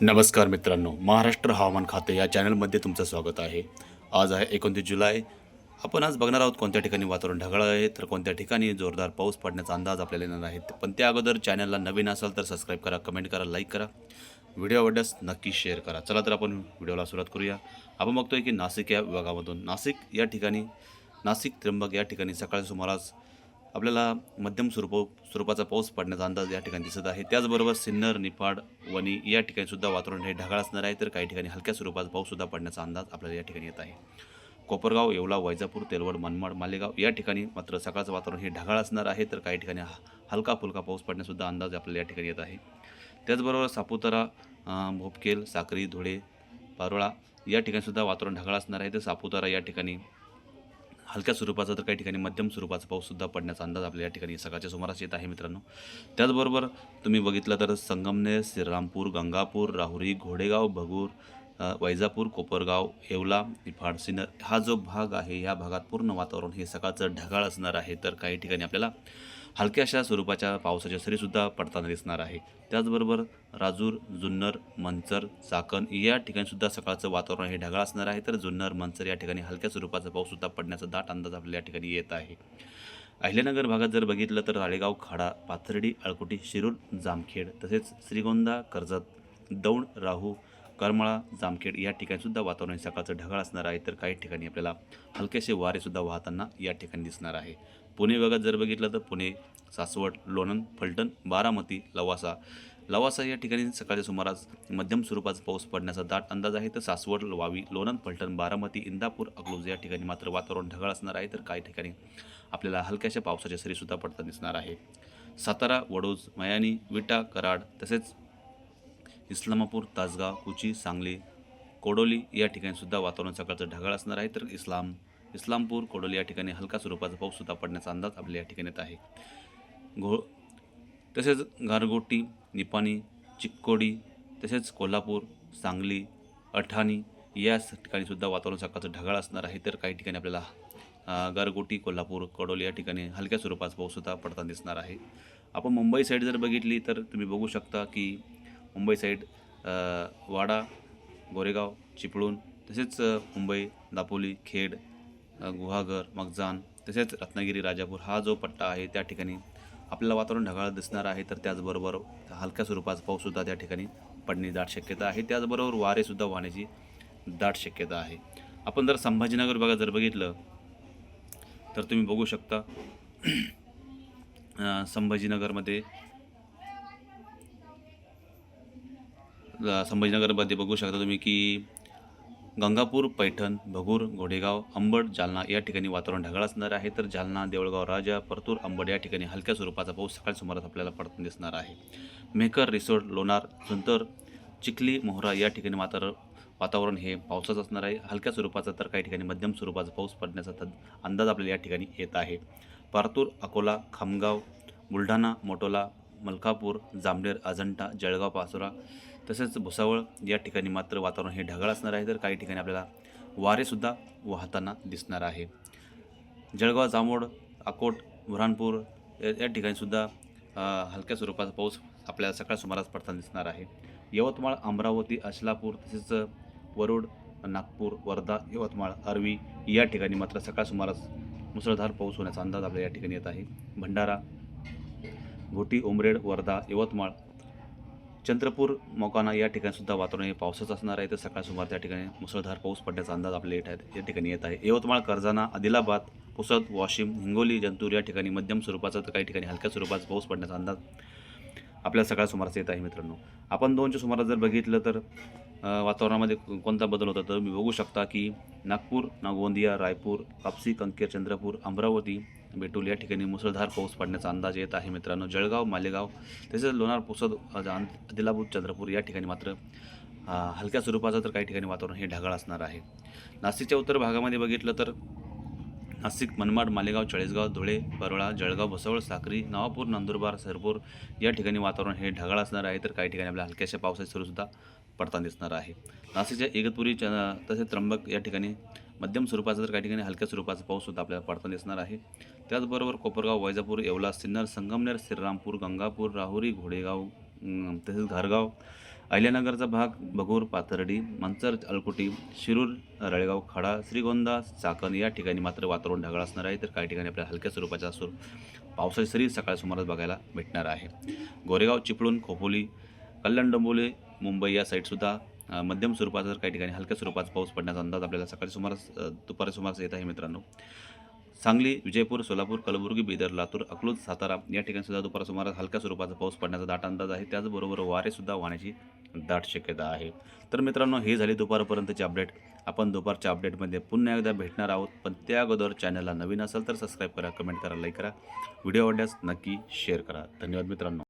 नमस्कार मित्रांनो महाराष्ट्र हवामान खाते या चॅनलमध्ये तुमचं स्वागत आहे. आज आहे एकोणतीस जुलै. आपण आज बघणार आहोत कोणत्या ठिकाणी वातावरण ढगाळ आहे तर कोणत्या ठिकाणी जोरदार पाऊस पडण्याचा अंदाज आपल्याला येणार आहे. पण त्या अगोदर चॅनलला नवीन असाल तर सबस्क्राईब करा कमेंट करा लाईक करा. व्हिडिओ आवडल्यास नक्की शेअर करा. चला तर आपण व्हिडिओला सुरुवात करूया. आपण बघतोय की नाशिक या विभागामधून नाशिक या ठिकाणी नाशिक त्र्यंबक या ठिकाणी सकाळी सुमारास आपल्याला मध्यम स्वरूप स्वरूपाचा पाऊस पडण्याचा अंदाज या ठिकाणी दिसत आहे. त्याचबरोबर सिन्नर निफाड वणी या ठिकाणी सुद्धा वातावरण हे ढगाळ असणार आहे. तर काही ठिकाणी हलक्या स्वरूपाचा पाऊससुद्धा पडण्याचा अंदाज आपल्याला या ठिकाणी येत आहे. कोपरगाव येवला वैजापूर तेलवड मनमाड मालेगाव या ठिकाणी मात्र सकाळचं वातावरण हे ढगाळ असणार आहे. तर काही ठिकाणी हलका फुलका पाऊस पडण्यासुद्धा अंदाज आपल्याला या ठिकाणी येत आहे. त्याचबरोबर सापुतारा भोपकेल साक्री धुळे पारोळा या ठिकाणीसुद्धा वातावरण ढगाळ असणार आहे. तर सापुतारा या ठिकाणी हलक्या स्वरूपाचा तर काही ठिकाणी मध्यम स्वरूपाचा पाऊससुद्धा पडण्याचा अंदाज आपल्या या ठिकाणी सकाळच्या सुमारास येत आहे मित्रांनो. त्याचबरोबर तुम्ही बघितलं तर संगमनेर श्रीरामपूर गंगापूर राहुरी घोडेगाव भगूर वैजापूर कोपरगाव येवला निफाड सिन्नर हा जो भाग आहे या भागात पूर्ण वातावरण हे सकाळचं ढगाळ असणार आहे. तर काही ठिकाणी आपल्याला हलक्याशा स्वरूपाच्या पावसाच्या सरीसुद्धा पडताना दिसणार आहे. त्याचबरोबर राजूर जुन्नर मंचर चाकण या ठिकाणीसुद्धा सकाळचं वातावरण हे ढगाळ असणार आहे. तर जुन्नर मंचर या ठिकाणी हलक्या स्वरूपाचा पाऊससुद्धा पडण्याचा दाट अंदाज आपल्या या ठिकाणी येत आहे. अहिल्यानगर भागात जर बघितलं तर राळेगाव खाडा पाथर्डी अळकुटी शिरूर जामखेड तसेच श्रीगोंदा कर्जत दौंड राहू करमळा जामखेड या ठिकाणीसुद्धा वातावरण सकाळचं ढगाळ असणार आहे. तर काही ठिकाणी आपल्याला हलकेसे वारेसुद्धा वाहताना या ठिकाणी दिसणार आहे. पुणे विभागात जर बघितलं तर पुणे सासवड लोणंद फलटण बारामती लवासा. लवासा या ठिकाणी सकाळच्या सुमारास मध्यम स्वरूपाचा पाऊस पडण्याचा दाट अंदाज आहे. तर सासवड वावी लोणंद फलटण बारामती इंदापूर अकलूज या ठिकाणी मात्र वातावरण ढगाळ असणार आहे. तर काही ठिकाणी आपल्याला हलक्याशा पावसाच्या सरीसुद्धा पडताना दिसणार आहे. सातारा वडोज मयानी विटा कराड तसेच इस्लामापूर तासगाव कुची सांगली कोडोली या ठिकाणीसुद्धा वातावरण सकाळचं ढगाळ असणार आहे. तर इस्लाम इस्लामपूर कोडोली या ठिकाणी हलका स्वरूपाचा पाऊससुद्धा पडण्याचा अंदाज आपल्या या ठिकाणी येत आहे. घो तसेच गारगोटी निपाणी चिक्कोडी तसेच कोल्हापूर सांगली अठाणी या ठिकाणीसुद्धा वातावरण सकाळचं ढगाळ असणार आहे. तर काही ठिकाणी आपल्याला गारगोटी कोल्हापूर कोडोली या ठिकाणी हलक्या स्वरूपाचा पाऊससुद्धा पडताना दिसणार आहे. आपण मुंबई साईड जर बघितली तर तुम्ही बघू शकता की मुंबई साईड वाडा गोरेगाव चिपळूण तसेच मुंबई दापोली खेड गुहागर मगजान तसेच रत्नागिरी राजापूर हा जो पट्टा आहे त्या ठिकाणी आपल्याला वातावरण ढगाळ दिसणार आहे. तर त्याचबरोबर हलक्या स्वरूपाचा पाऊससुद्धा त्या ठिकाणी पडणी दाट शक्यता आहे. त्याचबरोबर वारेसुद्धा वाहण्याची दाट शक्यता आहे. आपण जर संभाजीनगर भागात जर बघितलं तर तुम्ही बघू शकता संभाजीनगरमध्ये संभाजीनगरमध्ये बघू शकता तुम्ही की गंगापूर पैठण भगूर घोडेगाव अंबड जालना या ठिकाणी वातावरण ढगाळ असणार आहे. तर जालना देवळगाव राजा परतूर अंबड या ठिकाणी हलक्या स्वरूपाचा पाऊस सकाळी सुमारास आपल्याला पडताना दिसणार आहे. मेकर रिसोर्ट लोणार सुंतर चिखली मोहरा या ठिकाणी वातावरण वातावरण हे पावसाचं असणार आहे. हलक्या स्वरूपाचा तर काही ठिकाणी मध्यम स्वरूपाचा पाऊस पडण्याचा तद अंदाज आपल्याला या ठिकाणी येत आहे. पारतूर अकोला खामगाव बुलढाणा मोटोला मलकापूर जामनेर अजंठा जळगाव पाचोरा तसेच भुसावळ या ठिकाणी मात्र वातावरण हे ढगाळ असणार आहे. तर काही ठिकाणी आपल्याला वारेसुद्धा वाहताना दिसणार आहे. जळगाव जामोड अकोट बुऱ्हाणपूर या ठिकाणीसुद्धा हलक्या स्वरूपाचा पाऊस आपल्याला सकाळ सुमारास पडताना दिसणार आहे. यवतमाळ अमरावती अशलापूर तसेच वरुड नागपूर वर्धा यवतमाळ आर्वी या ठिकाणी मात्र सकाळ सुमारास मुसळधार पाऊस होण्याचा अंदाज आपल्याला या ठिकाणी येत आहे. भंडारा घोटी उमरेड वर्धा यवतमाळ चंद्रपूर मोकाना या ठिकाणी सुद्धा वातावरण हे पावसाचं असणार आहे. तर सकाळ सुमार त्या ठिकाणी मुसळधार पाऊस पडण्याचा अंदाज आपल्या येत आहे या ठिकाणी येत आहे. यवतमाळ कर्जाना आदिलाबाद पुसद वाशिम हिंगोली जंतूर या ठिकाणी मध्यम स्वरूपाचा तर काही ठिकाणी हलक्या स्वरूपाचा पाऊस पडण्याचा अंदाज आपल्या सकाळ सुमारास येत आहे मित्रांनो. आपण दोनच्या सुमारास जर बघितलं तर वातावरणामध्ये कोणता बदल होता तर तुम्ही बघू शकता की नागपूर नागोंदिया रायपूर कापसी कंकेर चंद्रपूर अमरावती बेटूल या ठिकाणी मुसळधार पाऊस पडण्याचा अंदाज येत आहे. मित्रांनो जळगाव मालेगाव तसेच लोणार पुसद अ, चंद्रपूर या ठिकाणी मात्र हलक्या स्वरूपाचं तर काही ठिकाणी वातावरण हे ढगाळ असणार आहे. नाशिकच्या उत्तर भागामध्ये बघितलं तर नाशिक मनमाड मालेगाव चाळीसगाव धुळे परोळा जळगाव भुसावळ साक्री नवापूर नंदुरबार सरपूर या ठिकाणी वातावरण हे ढगाळ असणार आहे. तर काही ठिकाणी आपल्याला हलक्याशा पावसाची सुरूसुद्धा पडताना दिसणार आहे. नाशिकच्या इगतपुरी च तसेच त्र्यंबक या ठिकाणी मध्यम स्वरूपाचा तर काही ठिकाणी हलक्या स्वरूपाचा पाऊससुद्धा आपल्याला पडताना दिसणार आहे. त्याचबरोबर कोपरगाव वैजापूर येवला सिन्नर संगमनेर श्रीरामपूर गंगापूर राहुरी घोडेगाव तसेच घारगाव अहिल्यानगरचा भाग बघूर पाथर्डी मंचर अलकुटी शिरूर रळेगाव खाडा श्रीगोंदा चाकण या ठिकाणी मात्र वातावरण ढगाळ असणार आहे. तर काही ठिकाणी आपल्याला हलक्या स्वरूपाचा स्वरूप पावसाची सरी सकाळ सुमारास बघायला भेटणार आहे. गोरेगाव चिपळूण खोपोली कल्याण डोंबोली मुंबई या साईडसुद्धा मध्यम स्वरूपाचा तर काही ठिकाणी हलक्या स्वरूपाचा पाऊस पडण्याचा अंदाज आपल्याला सकाळी सुमारास दुपारी सुमारास येत आहे मित्रांनो. सांगली विजयपूर सोलापूर कलबुर्गी बिदर लातूर अकलूज सातारा या ठिकाणी सुद्धा दुपार सुमारास हलक्या स्वरूपाचा पाऊस पडण्याचा दाट अंदाज आहे. त्याचबरोबर वारेसुद्धा वाहण्याची दाट शक्यता आहे. तर मित्रांनो हे झाली दुपारपर्यंतची अपडेट. आपण दुपारच्या अपडेटमध्ये पुन्हा एकदा भेटणार आहोत. पण त्या अगोदर चॅनलला नवीन असेल तर सबस्क्राईब करा कमेंट करा लाईक करा. व्हिडिओ आवडल्यास नक्की शेअर करा. धन्यवाद मित्रांनो.